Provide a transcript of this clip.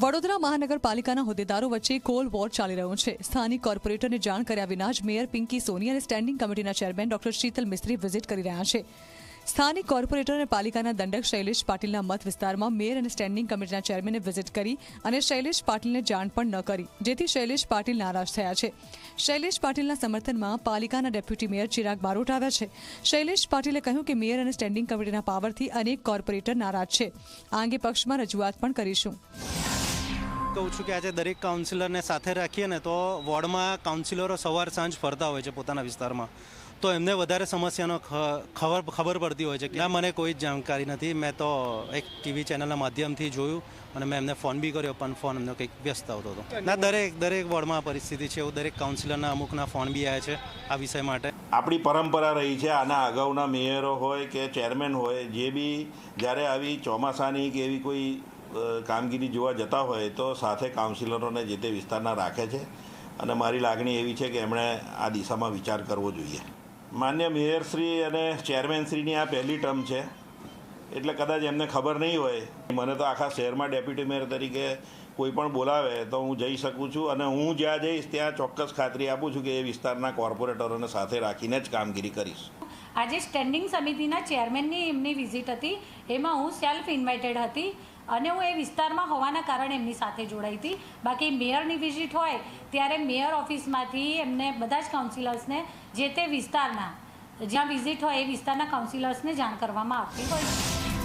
વડોદરા મહાનગરપાલિકાના હોદ્દેદારો વચ્ચે કોલ વોર ચાલી રહ્યો છે. સ્થાનિક કોર્પોરેટરને જાણ કર્યા વિના જ મેયર પિંકી સોની અને સ્ટેન્ડિંગ કમિટીના chairman doctor Sheetal Mistry visit કરી રહ્યા છે. સ્થાનિક કોર્પોરેટર અને પાલિકાના દંડક શૈલેષ પાટીલના મત વિસ્તારમાં મેયર અને સ્ટેન્ડિંગ કમિટીના ચેરમેને વિઝિટ કરી અને શૈલેષ પાટીલને જાણ પણ ન કરી, જેથી શૈલેષ પાટીલ નારાજ થયા છે. શૈલેષ પાટીલના સમર્થનમાં પાલિકાના ડેપ્યુટી મેયર ચિરાગ બારોટ આવ્યા છે. શૈલેષ પાટીલે કહ્યું કે મેયર અને સ્ટેન્ડિંગ કમિટીના પાવરથી અનેક કોર્પોરેટર નારાજ છે. આ અંગે પક્ષમાં રજૂઆત પણ કરીશું. કહું છું કે આજે દરેક કાઉન્સિલરને સાથે રાખીએ ને તો વોર્ડમાં કાઉન્સિલરો સવાર સાંજ ફરતા હોય છે પોતાના વિસ્તારમાં. તો એમને વધારે સમસ્યાનો ખબર ખબર પડતી હોય છે કે ના મને કોઈ જ જાણકારી નથી. મેં તો એક ટીવી ચેનલના માધ્યમથી જોયું અને મેં એમને ફોન બી કર્યો પણ ફોન એમનો કંઈક વ્યસ્ત આવતો હતો. ના દરેક દરેક વોર્ડમાં પરિસ્થિતિ છે એવું. દરેક કાઉન્સિલરના અમુકના ફોન બી આવ્યા છે આ વિષય માટે. આપણી પરંપરા રહી છે આના અગાઉના મેયરો હોય કે ચેરમેન હોય જે બી જ્યારે આવી ચોમાસાની કે એવી કોઈ કામગીરી જોવા જતા હોય તો સાથે કાઉન્સિલરોને જે તે વિસ્તારના રાખે છે. અને મારી લાગણી એવી છે કે એમણે આ દિશામાં વિચાર કરવો જોઈએ. માન્ય મેયરશ્રી અને ચેરમેનશ્રીની આ પહેલી ટર્મ છે. એટલે કદાચ એમને ખબર નહીં હોય. મને તો આખા શહેરમાં ડેપ્યુટી મેયર તરીકે કોઈ પણ બોલાવે તો હું જઈ શકું છું અને હું જ્યાં જઈશ ત્યાં ચોક્કસ ખાતરી આપું છું કે એ વિસ્તારના કોર્પોરેટરોને સાથે રાખીને જ કામગીરી કરીશ. આજે સ્ટેન્ડિંગ સમિતિના ચેરમેનની એમની વિઝિટ હતી. એમાં હું સેલ્ફ ઇન્વાઇટેડ હતી. અને હું એ વિસ્તારમાં હોવાના કારણે એમની સાથે જોડાઈ હતી. બાકી મેયરની વિઝિટ હોય ત્યારે મેયર ઓફિસમાંથી એમને બધા જ કાઉન્સિલર્સને જે તે વિસ્તારના, જ્યાં વિઝિટ હોય એ વિસ્તારના કાઉન્સિલર્સને જાણ કરવામાં આવતી હોય છે.